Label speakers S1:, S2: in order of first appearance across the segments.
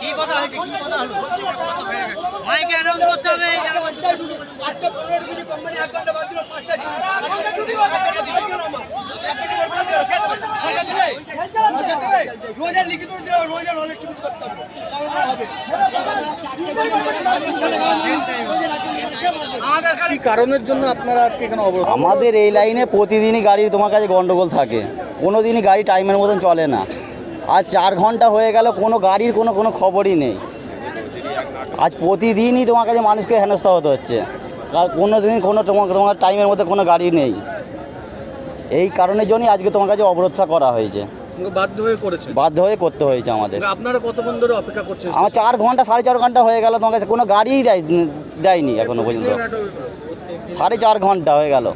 S1: কি কথা হয়েছে কি কথা হলো মাইকে অ্যানাউন্স করতে হবে।
S2: আটটা পনেরো কোম্পানি এক ঘণ্টা বাদ দিল পাঁচটা ছুটি বাদ দিল আমার এক ঘণ্টা বাদ দিল খেতে হবে। সরকার দেবে? সরকার দেবে? রোজা লিখিত দিলে রোজা নলেজ করতে হবে তাহলে হবে
S3: কি কারণের জন্য আপনারা আজকে এখানে অবরোধ
S4: আমাদের এই লাইনে প্রতিদিনই গাড়ি তোমার কাছে গন্ডগোল থাকে কোনো দিনই গাড়ি টাইমের মতন চলে না আজ চার ঘণ্টা হয়ে গেল কোনো গাড়ির কোনো কোনো খবরই নেই। আজ প্রতিদিনই তোমার কাছে মানুষকে হেনস্থা হতে হচ্ছে। কারণ কোনো দিন কোনো তোমার তোমার টাইমের মধ্যে কোনো গাড়ি নেই। এই কারণের জন্যই আজকে তোমার কাছে অবরোধটা করা হয়েছে।
S3: বাধ্য হয়ে করেছেন
S4: বাধ্য হয়ে করতে হয়েছে আমাদের।
S3: আপনারা কতক্ষণ ধরে অপেক্ষা করছেন?
S4: আমার চার ঘণ্টা সাড়ে চার ঘণ্টা হয়ে গেল তোমার কাছে কোনো গাড়িই দেয় দেয়নি এখনও পর্যন্ত। সাড়ে চার ঘণ্টা হয়ে গেল।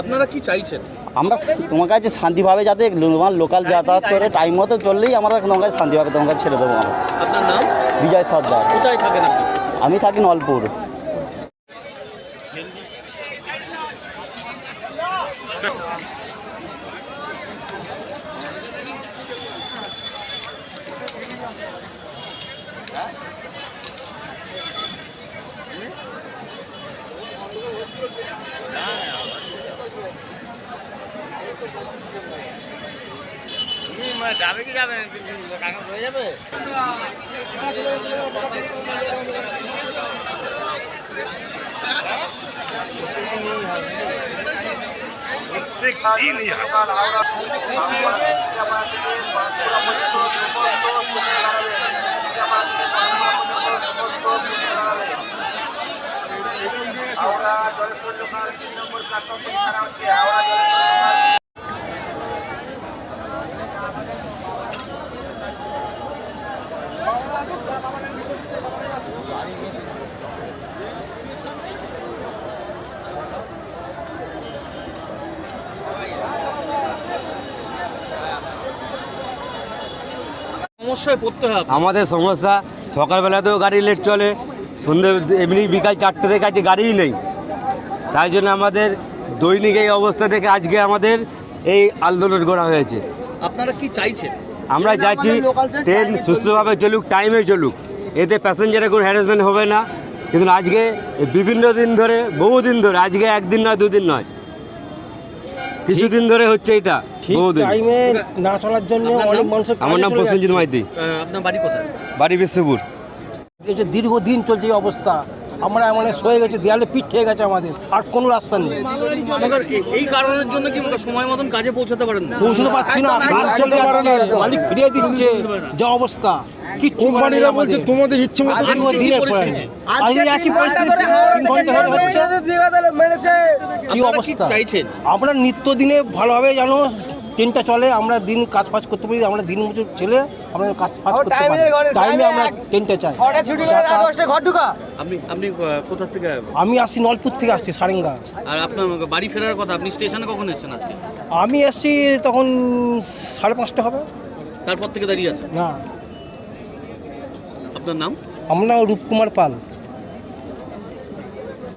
S3: আপনারা কি চাইছেন?
S4: আমরা তোমার কাছে শান্তিভাবে যাতে তোমার লোকাল যাতায়াত করে টাইম মতো চললেই আমরা তোমার কাছে শান্তিভাবে তোমার কাছে ছেড়ে দেবো আমরা।
S3: আপনার নাম?
S4: বিজয় সর্দার।
S3: কোথায় থাকেন আপনি?
S4: আমি থাকি নলপুর।
S1: যাবে কি যাবে টাকা রয়ে যাবে
S5: আমাদের সমস্যা সকালবেলাতেও গাড়ি লেট চলে সন্ধে এমনি বিকাল চারটে থেকে আজকে গাড়িই নেই। তাই জন্য আমাদের দৈনিক এই অবস্থা থেকে আজকে আমাদের এই আন্দোলন করা হয়েছে।
S3: আপনারা কি চাইছেন?
S5: আমরা চাইছি ট্রেন সুস্থভাবে চলুক। টাইমে চলুক এতে প্যাসেঞ্জারের কোনো হ্যারাসমেন্ট হবে না। কিন্তু আজকে বিভিন্ন দিন ধরে বহুদিন ধরে আজকে একদিন নয় দুদিন নয়। কিছুদিন ধরে হচ্ছে এটা বহুদিন
S6: টাইমে না চলার জন্য অনেক মানুষের
S5: আমার নাম প্রসেনজিৎ মাইতি।
S3: আপনার বাড়ি কোথায়?
S5: বাড়ি বিশ্বপুর।
S6: এই যে দীর্ঘদিন চলছে এই অবস্থা আমরা মানে সয়ে গেছে দেয়ালে পিঠ থেকে গেছে আমাদের আর কোনো রাস্তা নেই।
S3: এই- এই কারণের জন্য কি আমরা সময় মতন কাজে পৌঁছাতে পারেন না?
S6: পৌঁছতে পারছি না কাজ চলে যাচ্ছে মালিক ফিরিয়ে দিচ্ছে যা অবস্থা কোম্পানিরা বলছে তোমাদের ইচ্ছে মতো
S3: আজকে কি
S6: দিনের পর
S3: পরিস্থিতি?
S6: আজকে একই পরিস্থিতি তিন ঘণ্টা ধরে হচ্ছে। কি
S3: আপনারা কি
S6: অবস্থা?
S3: চাইছেন?
S6: আমরা নিত্য দিনে ভালোভাবে জানো ট্রেনটা চলে আমরা দিন কাজ ফাজ করতে পারি আমরা দিন মজুর ছেলে আমরা কাজ ফাজ করতে পারি। টাইমে আমরা ট্রেনটা চাই।
S3: আপনি আপনি কোথা থেকে?
S6: আমি আসছি নলপুর থেকে আসছি সারেঙ্গা।
S3: আর আপনার বাড়ি ফেরার কথা আপনি স্টেশনে কখন এসেছেন আজকে?
S6: আমি এসছি তখন সাড়ে পাঁচটা হবে।
S3: তারপর থেকে দাঁড়িয়ে আছেন?
S6: না।
S3: আপনার নাম?
S6: আমরা রূপকুমার পাল।